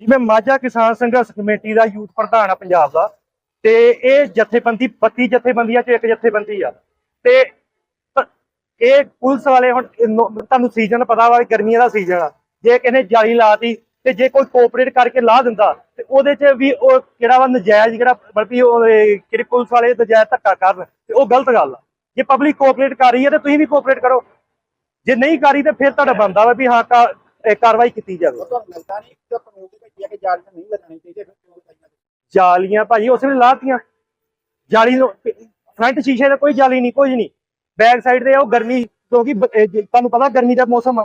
ਜਿਵੇਂ ਮਾਝਾ ਕਿਸਾਨ ਸੰਘਰਸ਼ ਕਮੇਟੀ ਦਾ ਯੂਥ ਪ੍ਰਧਾਨ ਆ ਪੰਜਾਬ ਦਾ, ਤੇ ਇਹ ਜਥੇਬੰਦੀ 32 ਜਥੇਬੰਦੀਆਂ ਚ ਇੱਕ ਜਥੇਬੰਦੀ ਆ। ਤੇ ਇਹ ਪੁਲਿਸ ਵਾਲੇ ਹੁਣ ਤੁਹਾਨੂੰ ਸੀਜ਼ਨ ਪਤਾ ਵਾ ਗਰਮੀਆਂ ਦਾ ਸੀਜ਼ਨ ਆ। ਜੇ ਕਿਸੇ ਨੇ ਜਾਲੀ ਲਾਤੀ ਤੇ ਜੇ ਕੋਈ ਕੋਆਪਰੇਟ ਕਰਕੇ ਲਾ ਦਿੰਦਾ, ਤੇ ਉਹਦੇ 'ਚ ਵੀ ਉਹ ਕਿਹੜਾ ਵਾ ਨਜਾਇਜ਼ ਜਿਹੜਾ ਬਲਕਿ ਉਹ, ਇਹ ਕਿਹੜੇ ਪੁਲਿਸ ਵਾਲੇ ਨਜਾਇਜ਼ ਧੱਕਾ ਕਰਨ, ਤੇ ਉਹ ਗਲਤ ਗੱਲ ਆ। ਜੇ ਪਬਲਿਕ ਕੋਆਪਰੇਟ ਕਰ ਰਹੀ ਹੈ ਤੇ ਤੁਸੀਂ ਵੀ ਕੋਆਪਰੇਟ ਕਰੋ। ਜੇ ਨਹੀਂ ਕਰੀ ਤੇ ਫਿਰ ਤੁਹਾਡਾ ਬੰਦਾ ਵਾ ਵੀ ਹਾਂ, ਕਾ- ਇਹ ਕਾਰਵਾਈ ਕੀਤੀ ਜਾਵੇ। ਤੁਹਾਨੂੰ ਲੱਗਦਾ ਨਹੀਂ ਕਿ ਕਾਨੂੰਨ ਦੀ ਭੇਜੀ ਹੈ ਕਿ ਜਾਲ ਨਹੀਂ ਲਗਾਣੀ ਚਾਹੀਦੀ ਫਿਰ ਕਿਉਂ ਲਗਾਈਆਂ ਜਾਲੀਆਂ ਭਾਜੀ ਉਸ ਵੇਲੇ ਲਾਤੀਆਂ। ਜਾਲੀ ਨੂੰ ਫਰੰਟ ਸ਼ੀਸ਼ੇ ਤੇ ਕੋਈ ਜਾਲੀ ਨਹੀਂ ਕੁਝ ਨਹੀਂ। ਬੈਕ ਸਾਈਡ ਤੇ ਉਹ ਗਰਮੀ ਕਿਉਂਕਿ ਤੁਹਾਨੂੰ ਪਤਾ ਗਰਮੀ ਦਾ ਮੌਸਮ ਆ।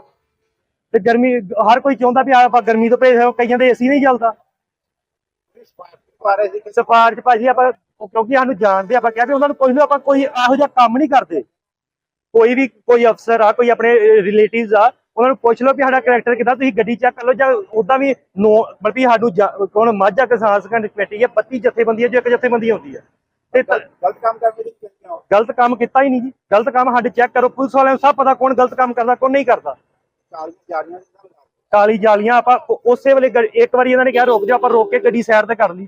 ਤੇ ਗਰਮੀ ਹਰ ਕੋਈ ਚਾਹੁੰਦਾ ਵੀ ਆਪਾਂ ਗਰਮੀ ਤੋਂ ਭੇਜ ਕਈਆਂ ਦੇ ਏਸੀ ਨਹੀਂ ਚੱਲਦਾ ਸਫਾਰ ਚ ਭਾਜੀ ਆਪਾਂ ਕਿਉਂਕਿ ਸਾਨੂੰ ਜਾਣਦੇ ਆਪਾਂ ਕਿਹਾ ਵੀ ਉਹਨਾਂ ਨੂੰ ਕੋਈ ਨਾ ਆਪਾਂ ਕੋਈ ਇਹੋ ਜਿਹਾ ਕੰਮ ਨਹੀਂ ਕਰਦੇ। ਕੋਈ ਵੀ ਕੋਈ ਅਫਸਰ ਆ ਕੋਈ ਆਪਣੇ ਰਿਲੇਟਿਵਸ ਆ ਉਹਨਾਂ ਨੂੰ ਪੁੱਛ ਲਓ ਵੀ ਸਾਡਾ ਕੈਰੈਕਟਰ ਕਿਦਾਂ ਤੁਸੀਂ ਗੱਡੀ ਚੈੱਕ ਕਰ ਲਓ ਜਾਂ ਉਦਾਂ ਵੀ ਨੋ ਬਲਕਿ ਸਾਨੂੰ ਕੋਣ ਮਾਝਾ ਕਿਸਾਨ ਸੰਘਰਸ਼ ਕਮੇਟੀ ਹੈ 32 ਜਥੇਬੰਦੀਆਂ ਜੋ ਇੱਕ ਜਥੇਬੰਦੀ ਹੁੰਦੀ ਹੈ ਤੇ ਗਲਤ ਕੰਮ ਕਰਦੇ ਕਿਉਂ ਗਲਤ ਕੰਮ ਕੀਤਾ ਹੀ ਨਹੀਂ ਜੀ। ਗਲਤ ਕੰਮ ਸਾਡੇ ਚੈੱਕ ਕਰੋ ਪੁਲਿਸ ਵਾਲਿਆਂ ਨੂੰ ਸਭ ਪਤਾ ਕੌਣ ਗਲਤ ਕੰਮ ਕਰਦਾ ਕੌਣ ਨਹੀਂ ਕਰਦਾ। ਦੀ ਕਾਲੀ ਜਾਲੀਆਂ ਆਪਾਂ ਉਸੇ ਵੇਲੇ ਇੱਕ ਵਾਰੀ ਇਹਨਾਂ ਨੇ ਕਿਹਾ ਰੁਕ ਜਾ ਆਪਾਂ ਰੋਕ ਕੇ ਗੱਡੀ ਸਾਈਡ ਤੇ ਕਰ ਲਈ।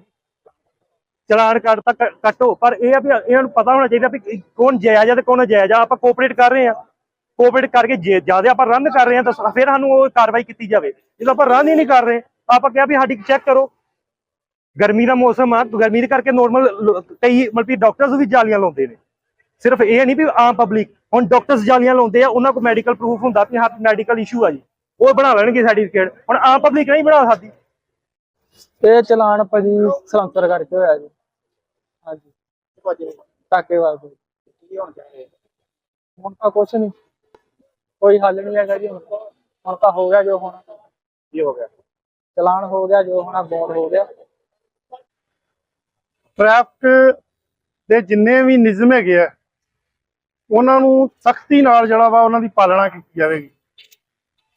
ਚਲਾਨ ਕੱਟਤਾ ਕ- ਕੱਟੋ ਪਰ ਇਹ ਆ ਵੀ ਇਹਨਾਂ ਨੂੰ ਪਤਾ ਹੋਣਾ ਚਾਹੀਦਾ ਵੀ ਕੌਣ ਜਾਇਜ਼ ਆ ਤੇ ਕੌਣ ਜਾਇਜ਼ ਆ ਆਪਾਂ ਕੋਆਪਰੇਟ ਕਰ ਰਹੇ ਆ। ਕੋਆਪਰੇਟ ਕਰਕੇ ਜੇ ਜ਼ਿਆਦਾ ਆਪਾਂ ਰਨ ਕਰ ਰਹੇ ਆ ਤਾਂ ਫਿਰ ਸਾਨੂੰ ਉਹ ਕਾਰਵਾਈ ਕੀਤੀ ਜਾਵੇ। ਜਦੋਂ ਆਪਾਂ ਰਨ ਹੀ ਨਹੀਂ ਕਰ ਰਹੇ ਆਪਾਂ ਕਿਹਾ ਵੀ ਸਾਡੀ ਚੈੱਕ ਕਰੋ। ਗਰਮੀ ਦਾ ਮੌਸਮ ਆ ਗਰਮੀ ਦੇ ਕਰਕੇ ਨੋਰਮਲ ਕਈ ਮਤਲਬ ਕਿ ਡਾਕਟਰਸ ਵੀ ਜਾਲੀਆਂ ਲਾਉਂਦੇ ਨੇ। ਸਿਰਫ ਇਹ ਨਹੀਂ ਵੀ ਆਮ ਪਬਲਿਕ ਹੁਣ ਡਾਕਟਰਸ ਜਾਲੀਆਂ ਲਾਉਂਦੇ ਆ ਉਹਨਾਂ ਕੋਲ ਮੈਡੀਕਲ ਪ੍ਰੂਫ ਹੁੰਦਾ ਵੀ ਹਾਂ ਮੈਡੀਕਲ ਇਸ਼ੂ ਆ ਜੀ। ਉਹ ਬਣਾ ਲੈਣਗੇ ਸਰਟੀਫਿਕੇਟ ਹੁਣ ਆਮ ਪਬਲਿਕ ਨਹੀਂ ਬਣਾ ਸਕਦੀ। ਇਹ ਚਲਾਨ ਭਾਜੀ ਸਲੰਸਰ ਕਰਕੇ ਹੋਇਆ ਜੀ। ਹਾਂਜੀ। ਭਾਜੀ ਟਾਕੇ ਵਾਸਤੇ ਕੀ ਹੋਣ ਚਾਹੀਦਾ? ਹੁਣ ਤਾਂ ਕੁਛ ਨਹੀਂ। ਕੋਈ ਹੱਲ ਨਹੀਂ ਹੈਗਾ ਜੀ ਹੁਣ ਹੁਣ ਤਾਂ ਹੋ ਗਿਆ ਜੋ ਹੋਣਾ। ਕੀ ਹੋ ਗਿਆ? ਚਲਾਨ ਹੋ ਗਿਆ ਜੋ ਹੋਣਾ ਬੌਂਡ ਹੋ ਗਿਆ। ਟ੍ਰੈਫਿਕ ਦੇ ਜਿੰਨੇ ਵੀ ਨਿਯਮ ਹੈਗੇ ਆ ਉਹਨਾਂ ਨੂੰ ਸਖਤੀ ਨਾਲ ਜਿਹੜਾ ਵਾ ਉਹਨਾਂ ਦੀ ਪਾਲਣਾ ਕੀਤੀ ਜਾਵੇਗੀ।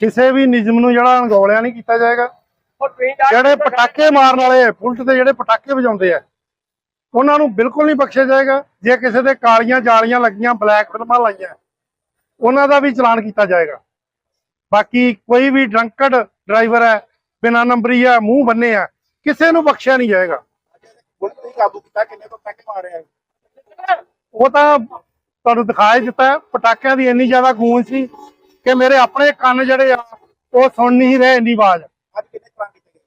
ਕਿਸੇ ਵੀ ਨਿਯਮ ਨੂੰ ਜਿਹੜਾ ਅਣਗੌਲਿਆ ਨਹੀਂ ਕੀਤਾ ਜਾਏਗਾ। ਜਿਹੜੇ ਪਟਾਕੇ ਮਾਰਨ ਵਾਲੇ ਪੁਲਿਸ ਦੇ ਜਿਹੜੇ ਪਟਾਕੇ ਵਜਾਉਂਦੇ ਆ ਉਹਨਾਂ ਨੂੰ ਬਿਲਕੁਲ ਨਹੀਂ ਬਖਸ਼ਿਆ ਜਾਏਗਾ। ਜੇ ਕਿਸੇ ਦੇ ਕਾਲੀਆਂ ਜਾਲੀਆਂ ਲੱਗੀਆਂ ਬਲੈਕ ਫਿਲਮਾਂ ਲਾਈਆਂ ਉਹਨਾਂ ਦਾ ਵੀ ਚਲਾਨ ਕੀਤਾ ਜਾਏਗਾ। ਬਾਕੀ ਕੋਈ ਵੀ ਡਰੰਕਡ ਡਰਾਈਵਰ ਹੈ ਬਿਨਾਂ ਨੰਬਰੀ ਹੈ ਮੂੰਹ ਬੰਨੇ ਆ ਕਿਸੇ ਨੂੰ ਬਖਸ਼ਿਆ ਨਹੀਂ ਜਾਏਗਾ। ਕਾਬੂ ਕੀਤਾ ਕਿੰਨੇ ਪੈਕ ਆ ਉਹ ਤਾਂ ਤੁਹਾਨੂੰ ਦਿਖਾਈ ਦਿੱਤਾ। ਪਟਾਕਿਆਂ ਦੀ ਇੰਨੀ ਜ਼ਿਆਦਾ ਗੂੰਜ ਸੀ ਕਿ ਮੇਰੇ ਆਪਣੇ ਕੰਨ ਜਿਹੜੇ ਆ ਉਹ ਸੁਣ ਨਹੀਂ ਰਹੇ ਇੰਨੀ ਆਵਾਜ਼। ਅੱਜ ਕਿੰਨੇ ਚਲਾਨ ਕੀਤੇ ਗਏ?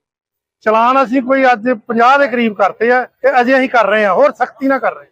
ਚਲਾਨ ਅਸੀਂ ਕੋਈ ਅੱਜ 50 ਦੇ ਕਰੀਬ ਕਰਤੇ ਆ ਤੇ ਅਜੇ ਅਸੀਂ ਕਰ ਰਹੇ ਆ ਹੋਰ ਸਖਤੀ ਨਾਲ ਕਰ ਰਹੇ